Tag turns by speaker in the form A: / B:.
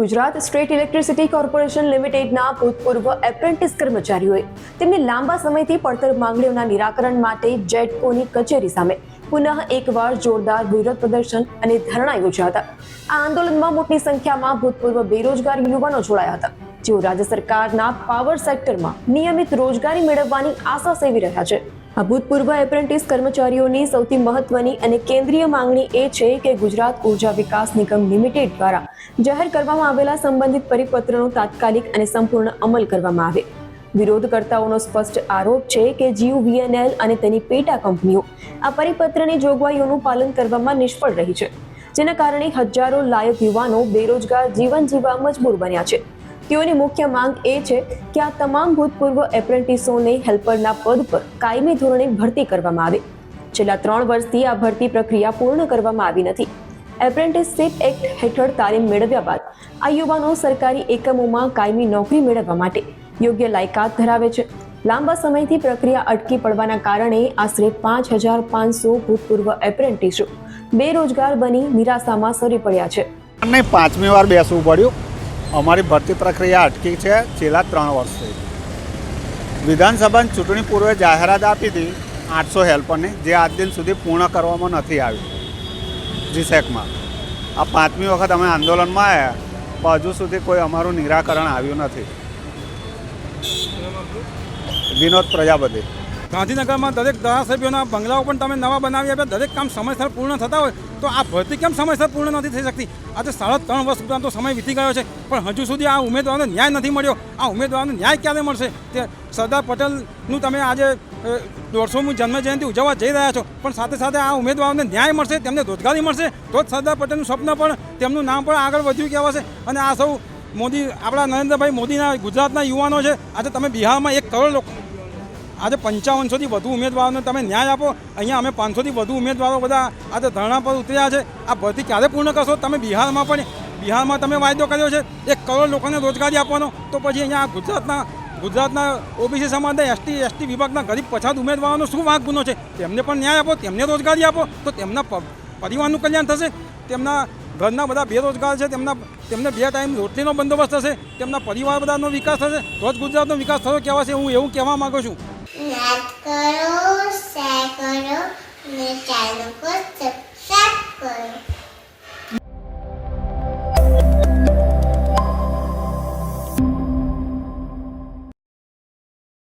A: Gujarat state electricity corporation લિમિટેડના ભૂતપૂર્વ apprentice કર્મચારીઓએ તેમની લાંબા સમયથી પડતર માંગણીઓના નિરાકરણ માટે જેટકોની કચેરી સામે પુનઃ એકવાર જોરદાર વિરોધ પ્રદર્શન અને ધરણા યોજ્યા હતા. આ આંદોલનમાં મોટી સંખ્યામાં ભૂતપૂર્વ બેરોજગાર યુવાનો જોડાયા હતા. જેઓ રાજ્ય સરકારના પાવર સેક્ટરમાં નિયમિત રોજગારી મેળવવાની આશા સેવી રહ્યા છે. આ ભૂતપૂર્વ એપ્રેન્ટિસ કર્મચારીઓની સૌથી મહત્વની અને કેન્દ્રીય માંગણી એ છે કે ગુજરાત ઊર્જા વિકાસ નિગમ લિમિટેડ દ્વારા જાહેર કરવામાં આવેલા સંબંધિત પરિપત્રનો તાત્કાલિક અને સંપૂર્ણ અમલ કરવામાં આવે. વિરોધકર્તાઓનો સ્પષ્ટ આરોપ છે કે જીયુ વીએનએલ અને તેની પેટા કંપનીઓ આ પરિપત્રની જોગવાઈઓનું પાલન કરવામાં નિષ્ફળ રહી છે, જેના કારણે હજારો લાયક યુવાનો બેરોજગાર જીવન જીવવા મજબૂર બન્યા છે. તેઓની મુખ્ય માંગ એ છે કે આ તમામ ભૂતપૂર્વ એપ્રેન્ટિસોને હેલ્પરના પદ પર કાયમી ધોરણે ભરતી કરવામાં આવે. છેલ્લા ત્રણ વર્ષથી આ ભરતી પ્રક્રિયા પૂર્ણ કરવામાં આવી નથી. એપ્રેન્ટિસશીપ એક્ટ હેઠળ તાલીમ મેળવ્યા બાદ આ યુવાનો સરકારી એકમોમાં કાયમી નોકરી મેળવવા માટે યોગ્ય લાયકાત ધરાવે છે. લાંબા સમયથી પ્રક્રિયા અટકી પડવાના કારણે આશરે પાંચ હજાર પાંચસો ભૂતપૂર્વ એપ્રેન્ટિસો બેરોજગાર બની નિરાશામાં સરી પડ્યા છે.
B: પાંચમી વાર બેસવું પડ્યું. અમારી ભરતી પ્રક્રિયા અટકી છે છેલ્લા ત્રણ વર્ષથી. વિધાનસભાની ચૂંટણી પૂર્વે જાહેરાત આપી હતી આઠસો હેલ્પરની, જે આજ દિન સુધી પૂર્ણ કરવામાં નથી આવી. જીસેકમાં. આ પાંચમી વખત અમે આંદોલનમાં આવ્યા, પણ હજુ સુધી કોઈ અમારું નિરાકરણ આવ્યું નથી. વિનોદ પ્રજાપતિ.
C: ગાંધીનગરમાં દરેક ધારાસભ્યોના બંગલાઓ પણ તમે નવા બનાવી આપ્યા. દરેક કામ સમયસર પૂર્ણ થતા હોય તો આ ભરતી કેમ સમયસર પૂર્ણ નથી થઈ શકતી? આજે સાડા ત્રણ વર્ષ ઉપરાંત સમય વીતી ગયો છે. પણ હજુ સુધી આ ઉમેદવારને ન્યાય નથી મળ્યો. આ ઉમેદવારને ન્યાય ક્યારે મળશે? તે સરદાર પટેલનું તમે આજે દોઢસોમી જન્મજયંતિ ઉજવવા જઈ રહ્યા છો. પણ સાથે સાથે આ ઉમેદવારોને ન્યાય મળશે, તેમને રોજગારી મળશે. તો જ સરદાર પટેલનું સ્વપ્ન પણ તેમનું નામ પણ આગળ વધ્યું કહેવાશે. અને આ સૌ મોદી, આપણા નરેન્દ્રભાઈ મોદીના ગુજરાતના યુવાનો છે. આજે તમે બિહારમાં એક કરોડ લોકો આજે પંચાવનસોથી વધુ ઉમેદવારોને તમે ન્યાય આપો. અહીંયા અમે પાંચસોથી વધુ ઉમેદવારો બધા આજે ધરણા પર ઉતર્યા છે. આ ભરતી ક્યારે પૂર્ણ કરશો? તમે બિહારમાં પણ, બિહારમાં તમે વાયદો કર્યો છે. એક કરોડ લોકોને રોજગારી આપવાનો. તો પછી અહીંયા ગુજરાતના ગુજરાતના ઓબીસી સમાજના એસટી એસટી વિભાગના ગરીબ પછાત ઉમેદવારોનો શું વાંક ગુનો છે? તેમને પણ ન્યાય આપો, તેમને રોજગારી આપો. તો તેમના પરિવારનું કલ્યાણ થશે. તેમના ઘરના બધા બેરોજગાર છે. તેમના, તેમને બે ટાઈમ રોટલીનો બંદોબસ્ત થશે. તેમના પરિવાર બધાનો વિકાસ થશે. તો જ ગુજરાતનો વિકાસ થયો કહેવાશે હું એવું કહેવા માગું છું.
D: લાઈક કરો શેર કરો અને ચેનલ પર સબસ્ક્રાઈબ કરો.